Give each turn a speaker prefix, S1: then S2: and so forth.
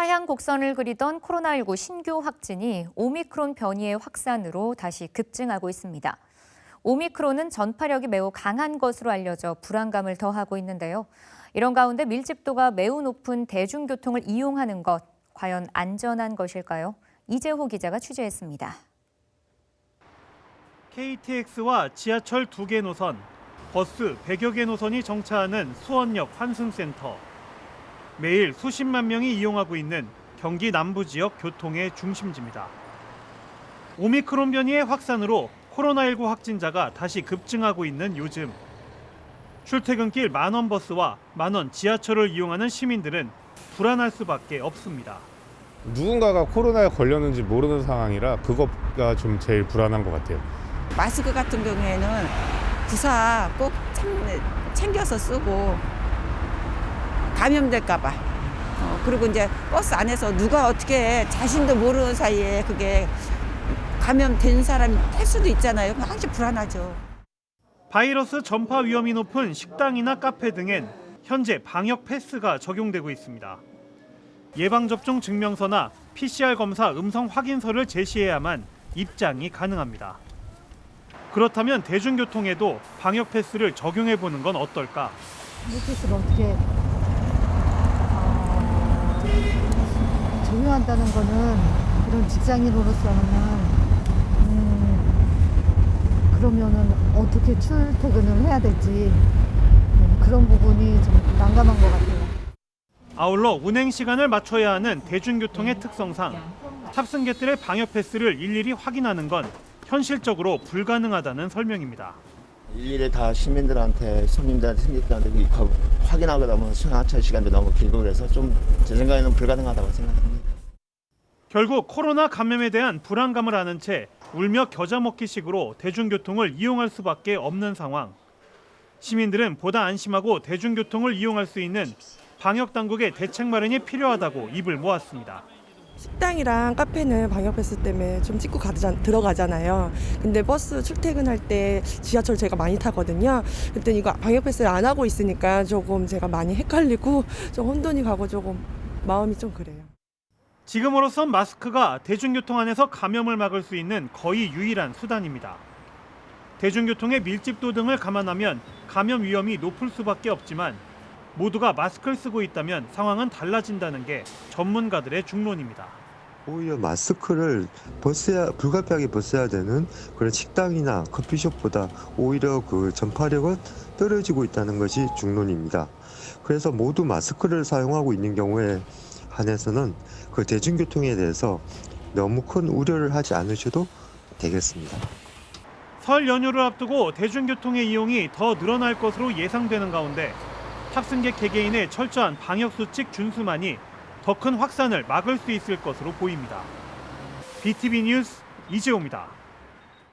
S1: 하향 곡선을 그리던 코로나19 신규 확진이 오미크론 변이의 확산으로 다시 급증하고 있습니다. 오미크론은 전파력이 매우 강한 것으로 알려져 불안감을 더하고 있는데요. 이런 가운데 밀집도가 매우 높은 대중교통을 이용하는 것, 과연 안전한 것일까요? 이재호 기자가 취재했습니다.
S2: KTX와 지하철 두개 노선, 버스 100여 개 노선이 정차하는 수원역 환승센터. 매일 수십만 명이 이용하고 있는 경기 남부 지역 교통의 중심지입니다. 오미크론 변이의 확산으로 코로나19 확진자가 다시 급증하고 있는 요즘. 출퇴근길 만원 버스와 만원 지하철을 이용하는 시민들은 불안할 수밖에 없습니다.
S3: 누군가가 코로나에 걸렸는지 모르는 상황이라 그거가 좀 제일 불안한 것 같아요.
S4: 마스크 같은 경우에는 부사 꼭 참- 챙겨서 쓰고 감염될까봐. 어, 그리고 이제 버스 안에서 누가 어떻게 자신도 모르는 사이에 그게 감염된 사람이 탈 수도 있잖아요. 항상 불안하죠.
S2: 바이러스 전파 위험이 높은 식당이나 카페 등엔 현재 방역 패스가 적용되고 있습니다. 예방접종 증명서나 PCR 검사 음성 확인서를 제시해야만 입장이 가능합니다. 그렇다면 대중교통에도 방역 패스를 적용해 보는 건 어떨까?
S5: 어떻게 어, 적용 한다는 거는 이런 직장인으로서는 음, 그러면은 어떻게 출퇴근을 해야 될지 음, 그런 부분이 좀 난감한 것 같아요.
S2: 아울러 운행 시간을 맞춰야 하는 대중교통의 특성상 탑승객들의 방역 패스를 일일이 확인하는 건 현실적으로 불가능하다는 설명입니다.
S6: 일일이 다 시민들한테 손님들한테 승객들한테 확인하다 보면 승하차 시간도 너무 길고 그래서 좀 제 생각에는 불가능하다고 생각합니다.
S2: 결국 코로나 감염에 대한 불안감을 아는 채 울며 겨자 먹기식으로 대중교통을 이용할 수밖에 없는 상황. 시민들은 보다 안심하고 대중교통을 이용할 수 있는 방역 당국의 대책 마련이 필요하다고 입을 모았습니다.
S7: 식당이랑 카페는 방역 패스 때문에 좀 찍고 가자, 들어가잖아요. 근데 버스 출퇴근할 때 지하철 제가 많이 타거든요. 그때 이거 방역 패스를 안 하고 있으니까 조금 제가 많이 헷갈리고 좀 혼돈이 가고 조금 마음이 좀 그래요.
S2: 지금으로선 마스크가 대중교통 안에서 감염을 막을 수 있는 거의 유일한 수단입니다. 대중교통의 밀집도 등을 감안하면 감염 위험이 높을 수밖에 없지만 모두가 마스크를 쓰고 있다면 상황은 달라진다는 게 전문가들의 중론입니다.
S8: 오히려 마스크를 벗어야 불가피하게 벗어야 되는 그런 식당이나 커피숍보다 오히려 그 전파력은 떨어지고 있다는 것이 중론입니다. 그래서 모두 마스크를 사용하고 있는 경우에 한해서는 그 대중교통에 대해서 너무 큰 우려를 하지 않으셔도 되겠습니다.
S2: 설 연휴를 앞두고 대중교통의 이용이 더 늘어날 것으로 예상되는 가운데 탑승객 개개인의 철저한 방역 수칙 준수만이 더 큰 확산을 막을 수 있을 것으로 보입니다. BTV 뉴스 이재호입니다.